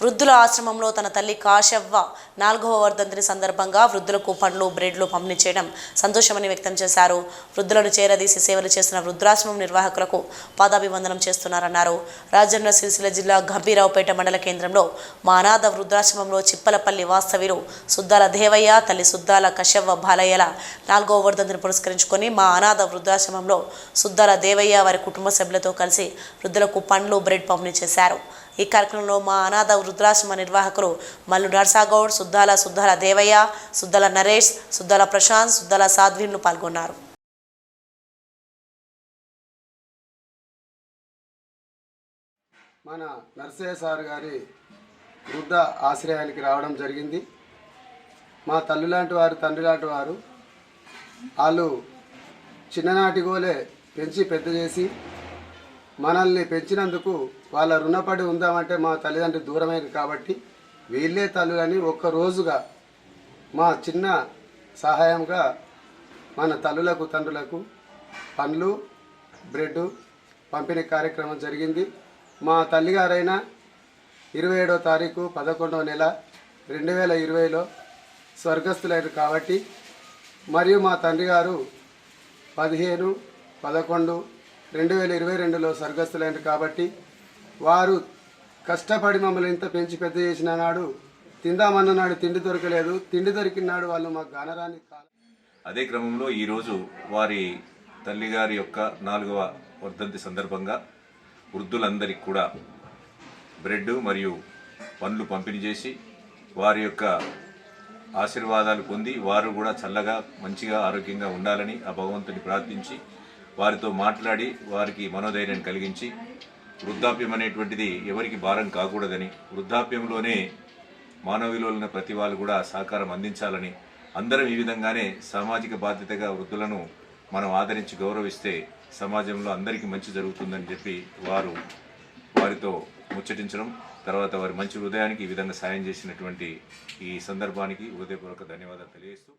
వృద్ధుల ఆశ్రమంలో తన తల్లి కాశవ్వ నాలుగవ వర్ధంతిని సందర్భంగా వృద్ధులకు పండ్లు బ్రెడ్లు పంపిణీ చేయడం సంతోషమని వ్యక్తం చేశారు. వృద్ధులను చేరదీసి సేవలు చేస్తున్న వృద్ధాశ్రమం నిర్వాహకులకు పాదాభివందనం చేస్తున్నారన్నారు. రాజన్న సిరిసిల్ల జిల్లా గంభీరావుపేట మండల కేంద్రంలో మా అనాథ వృద్ధాశ్రమంలో చిప్పలపల్లి వాస్తవ్యులు సుద్దాల దేవయ్య తల్లి సుద్దాల కశవ్వ బాలయ్యల నాలుగవ వర్ధంతిని పురస్కరించుకొని మా అనాథ వృద్ధాశ్రమంలో సుద్దాల దేవయ్య వారి కుటుంబ సభ్యులతో కలిసి వృద్ధులకు పండ్లు బ్రెడ్ పంపిణీ చేశారు. ఈ కార్యక్రమంలో మా అనాథ వృద్ధాశ్రమ నిర్వాహకులు మల్లు నర్సాగౌడ్ సుద్దాల సుద్దాల దేవయ్య సుద్దాల నరేష్ సుద్దాల ప్రశాంత్ సుద్దాల సాధ్వీన్లు పాల్గొన్నారు. మన నర్సయ్య సార్ గారి వృద్ధ ఆశ్రయానికి రావడం జరిగింది. మా తల్లి లాంటి వారు తండ్రి లాంటి వారు వాళ్ళు చిన్ననాటి గోలే పెంచి పెద్ద చేసి మనల్ని పెంచినందుకు వాళ్ళ రుణపడి ఉందామంటే మా తల్లిదండ్రులు దూరమైంది కాబట్టి వీళ్ళే తల్లులని ఒక్క రోజుగా మా చిన్న సహాయంగా మన తల్లులకు తండ్రులకు పండ్లు బ్రెడ్ పంపిణీ కార్యక్రమం జరిగింది. మా తల్లిగారైన ఇరవై ఏడో తారీఖు పదకొండవ నెల రెండు వేల ఇరవైలో స్వర్గస్థులైన కాబట్టి మరియు మా తండ్రి గారు పదిహేను పదకొండు రెండు వేల ఇరవై రెండులో స్వర్గస్థులైన కాబట్టి వారు కష్టపడి మమ్మల్ని ఇంత పెంచి పెద్ద చేసిన నాడు తిందామన్న నాడు తిండి దొరకలేదు. తిండి దొరికిన నాడు వాళ్ళు మాకు గనరాని అదే క్రమంలో ఈరోజు వారి తల్లిగారి యొక్క నాలుగవ వర్ధంతి సందర్భంగా వృద్ధులందరికీ కూడా బ్రెడ్ మరియు పండ్లు పంపిణీ చేసి వారి యొక్క ఆశీర్వాదాలు పొంది వారు కూడా చల్లగా మంచిగా ఆరోగ్యంగా ఉండాలని ఆ భగవంతుని ప్రార్థించి వారితో మాట్లాడి వారికి మనోధైర్యం కలిగించి వృద్ధాప్యం అనేటువంటిది ఎవరికి భారం కాకూడదని వృద్ధాప్యంలోనే మానవ విలువలైన ప్రతి వాళ్ళు కూడా సహకారం అందించాలని అందరం ఈ విధంగానే సామాజిక బాధ్యతగా వృద్ధులను మనం ఆదరించి గౌరవిస్తే సమాజంలో అందరికీ మంచి జరుగుతుందని చెప్పి వారు వారితో ముచ్చటించడం తర్వాత వారి మంచి హృదయానికి ఈ విధంగా సాయం చేసినటువంటి ఈ సందర్భానికి హృదయపూర్వక ధన్యవాదాలు తెలియజేస్తూ